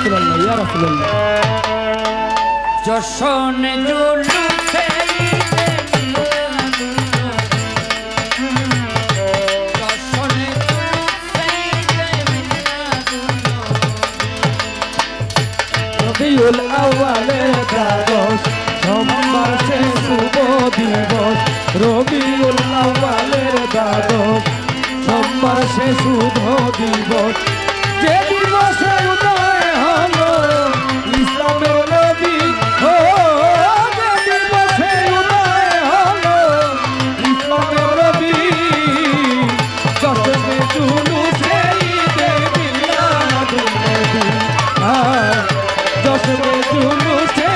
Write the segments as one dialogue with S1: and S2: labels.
S1: রাসূলুল্লাহ ইয়া রাসূলুল্লাহ।
S2: যশন জুলুসে
S1: রবিউল আওয়ালের দাগস সোমবার সে শুভ দিবস। রবিউল আওয়ালের দাগস সোমবার সে শুভ দিবস। আসবে জুলুসে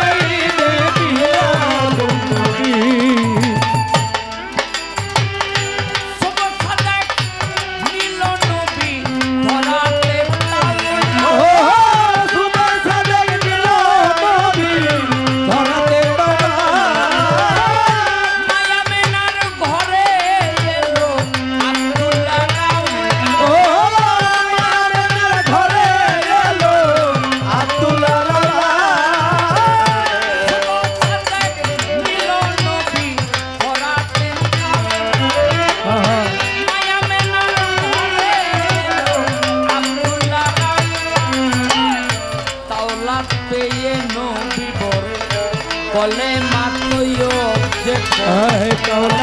S2: है कौन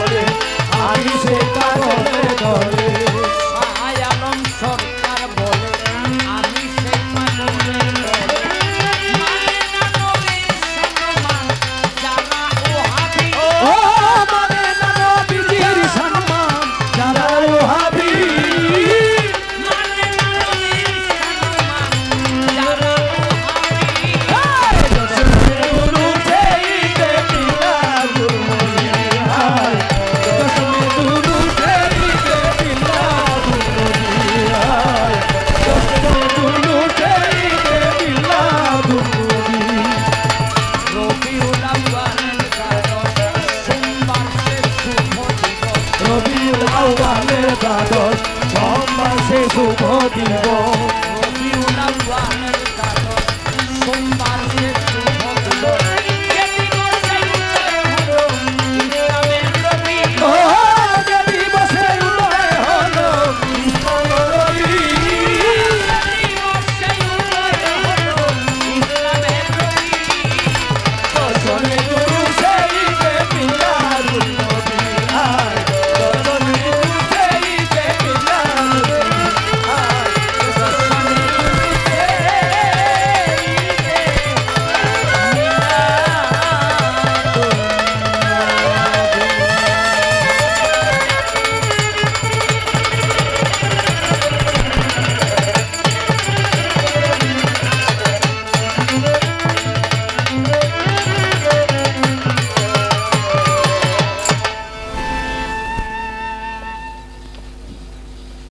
S2: ধরে আমি সে কারণে ধরে। সমাজে
S1: শুভ দিব